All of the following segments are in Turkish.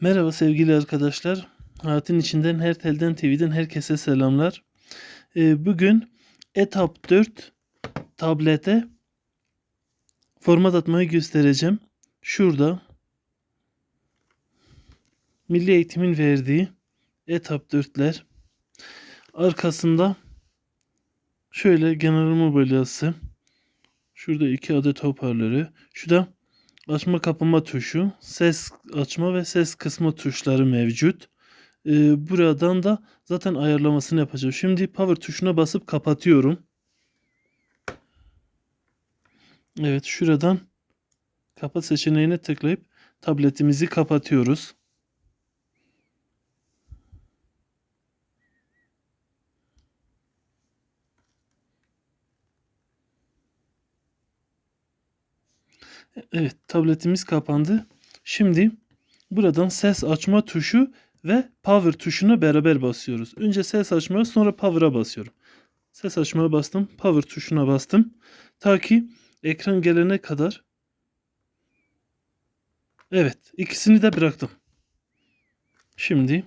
Merhaba sevgili arkadaşlar. Hayatın içinden her telden TV'den herkese selamlar. Ee, bugün Etap 4 tablete format atmayı göstereceğim. Şurada Milli Eğitim'in verdiği Etap 4'ler. Arkasında şöyle Mobile yazısı. Şurada iki adet hoparlörü. Şurada açma kapama tuşu, ses açma ve ses kısma tuşları mevcut. Ee, buradan da zaten ayarlamasını yapacağım. Şimdi power tuşuna basıp kapatıyorum. Evet şuradan kapat seçeneğine tıklayıp tabletimizi kapatıyoruz. Evet tabletimiz kapandı. Şimdi buradan ses açma tuşu ve power tuşuna beraber basıyoruz. Önce ses açmaya sonra power'a basıyorum. Ses açmaya bastım. Power tuşuna bastım. Ta ki ekran gelene kadar. Evet ikisini de bıraktım. Şimdi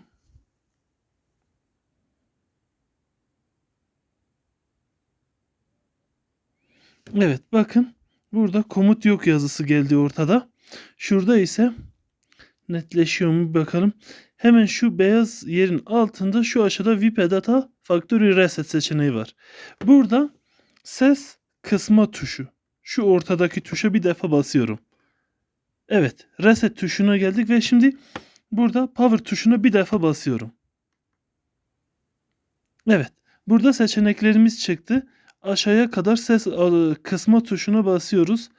Evet bakın burada komut yok yazısı geldi ortada. Şurada ise netleşiyor mu bakalım. Hemen şu beyaz yerin altında şu aşağıda VIP Data Factory Reset seçeneği var. Burada ses kısma tuşu. Şu ortadaki tuşa bir defa basıyorum. Evet reset tuşuna geldik ve şimdi burada power tuşuna bir defa basıyorum. Evet burada seçeneklerimiz çıktı. Aşağıya kadar ses kısma tuşuna basıyoruz.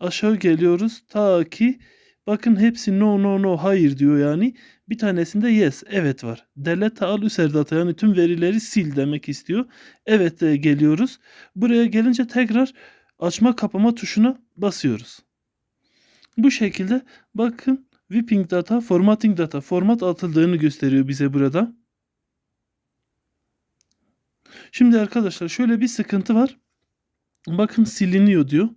Aşağı geliyoruz ta ki bakın hepsi no no no hayır diyor yani. Bir tanesinde yes evet var. Delete al user data yani tüm verileri sil demek istiyor. Evet de geliyoruz. Buraya gelince tekrar açma kapama tuşuna basıyoruz. Bu şekilde bakın whipping data, formatting data, format atıldığını gösteriyor bize burada. Şimdi arkadaşlar şöyle bir sıkıntı var. Bakın siliniyor diyor.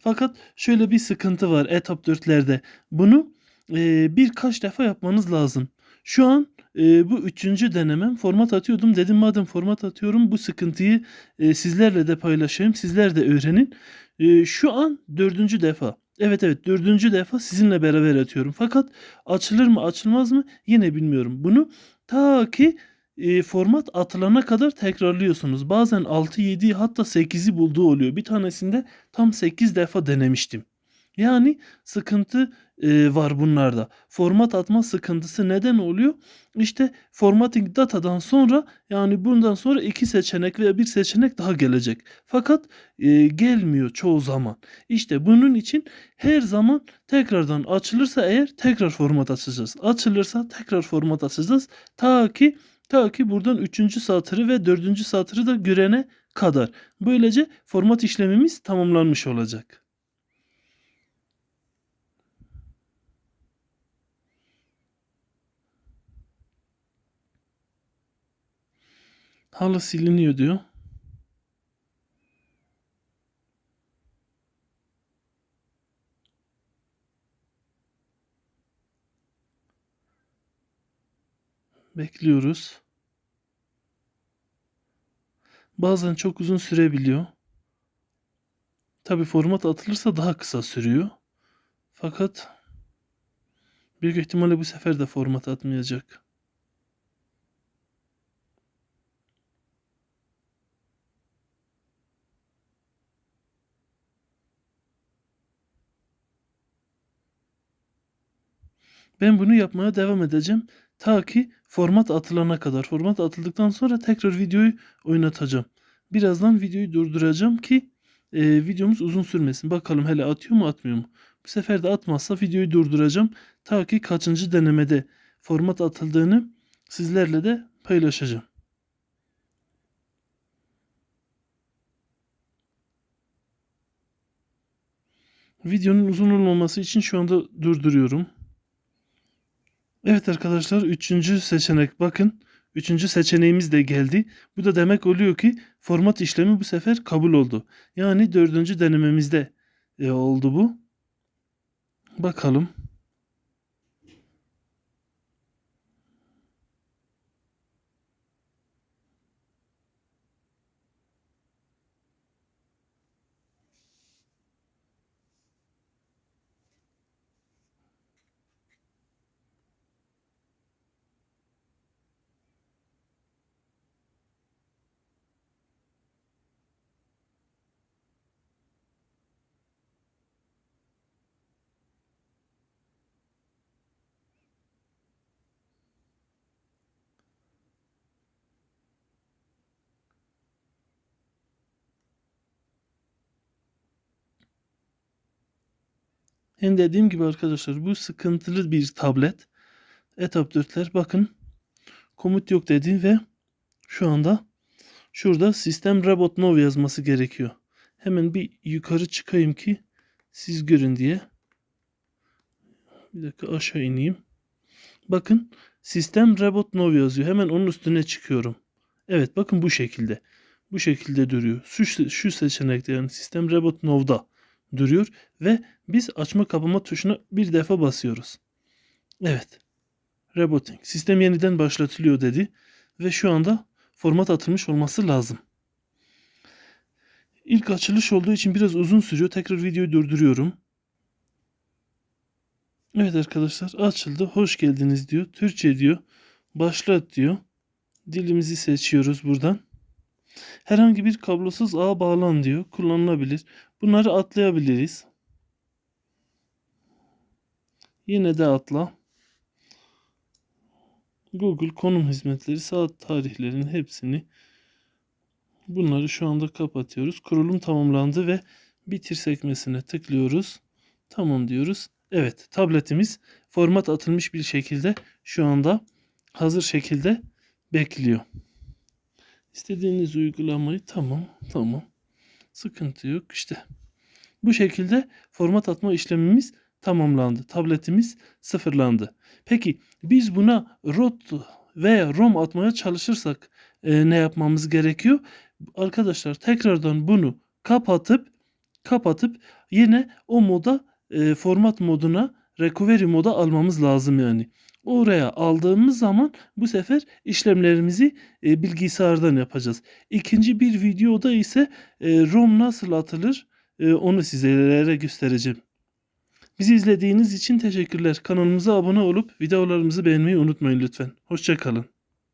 Fakat şöyle bir sıkıntı var etap 4'lerde. Bunu e, birkaç defa yapmanız lazım. Şu an e, bu üçüncü denemem format atıyordum. Dedim madem format atıyorum bu sıkıntıyı e, sizlerle de paylaşayım. Sizler de öğrenin. E, şu an dördüncü defa. Evet evet dördüncü defa sizinle beraber atıyorum. Fakat açılır mı açılmaz mı yine bilmiyorum. Bunu ta ki e, format atılana kadar tekrarlıyorsunuz. Bazen 6, 7 hatta 8'i bulduğu oluyor. Bir tanesinde tam 8 defa denemiştim. Yani sıkıntı e, var bunlarda. Format atma sıkıntısı neden oluyor? İşte formatting datadan sonra yani bundan sonra iki seçenek veya bir seçenek daha gelecek. Fakat e, gelmiyor çoğu zaman. İşte bunun için her zaman tekrardan açılırsa eğer tekrar format açacağız. Açılırsa tekrar format açacağız. Ta ki Ta ki buradan 3. satırı ve 4. satırı da görene kadar. Böylece format işlemimiz tamamlanmış olacak. Hala siliniyor diyor. Bekliyoruz. Bazen çok uzun sürebiliyor. Tabi format atılırsa daha kısa sürüyor. Fakat büyük ihtimalle bu sefer de format atmayacak. Ben bunu yapmaya devam edeceğim. Ta ki format atılana kadar. Format atıldıktan sonra tekrar videoyu oynatacağım. Birazdan videoyu durduracağım ki e, videomuz uzun sürmesin. Bakalım hele atıyor mu atmıyor mu? Bu sefer de atmazsa videoyu durduracağım. Ta ki kaçıncı denemede format atıldığını sizlerle de paylaşacağım. Videonun uzun olmaması için şu anda durduruyorum. Evet arkadaşlar üçüncü seçenek bakın. Üçüncü seçeneğimiz de geldi. Bu da demek oluyor ki format işlemi bu sefer kabul oldu. Yani dördüncü denememizde e, oldu bu. Bakalım. Hem dediğim gibi arkadaşlar bu sıkıntılı bir tablet. Etap 4'ler bakın komut yok dedi ve şu anda şurada sistem Robot Nov yazması gerekiyor. Hemen bir yukarı çıkayım ki siz görün diye. Bir dakika aşağı ineyim. Bakın sistem Robot Nov yazıyor. Hemen onun üstüne çıkıyorum. Evet bakın bu şekilde. Bu şekilde duruyor. Şu, şu seçenekte yani sistem Robot Nov'da duruyor ve biz açma kapama tuşuna bir defa basıyoruz. Evet. Rebooting. Sistem yeniden başlatılıyor dedi ve şu anda format atılmış olması lazım. İlk açılış olduğu için biraz uzun sürüyor. Tekrar videoyu durduruyorum. Evet arkadaşlar açıldı. Hoş geldiniz diyor. Türkçe diyor. Başlat diyor. Dilimizi seçiyoruz buradan. Herhangi bir kablosuz ağ bağlan diyor. Kullanılabilir. Bunları atlayabiliriz. Yine de atla. Google konum hizmetleri saat tarihlerinin hepsini bunları şu anda kapatıyoruz. Kurulum tamamlandı ve bitir sekmesine tıklıyoruz. Tamam diyoruz. Evet tabletimiz format atılmış bir şekilde şu anda hazır şekilde bekliyor. İstediğiniz uygulamayı tamam tamam sıkıntı yok işte. Bu şekilde format atma işlemimiz tamamlandı. Tabletimiz sıfırlandı. Peki biz buna ROT veya ROM atmaya çalışırsak e, ne yapmamız gerekiyor? Arkadaşlar tekrardan bunu kapatıp kapatıp yine o moda e, format moduna recovery moda almamız lazım yani. Oraya aldığımız zaman bu sefer işlemlerimizi e, bilgisayardan yapacağız. İkinci bir videoda ise e, ROM nasıl atılır e, onu sizlere göstereceğim. Bizi izlediğiniz için teşekkürler. Kanalımıza abone olup videolarımızı beğenmeyi unutmayın lütfen. Hoşçakalın.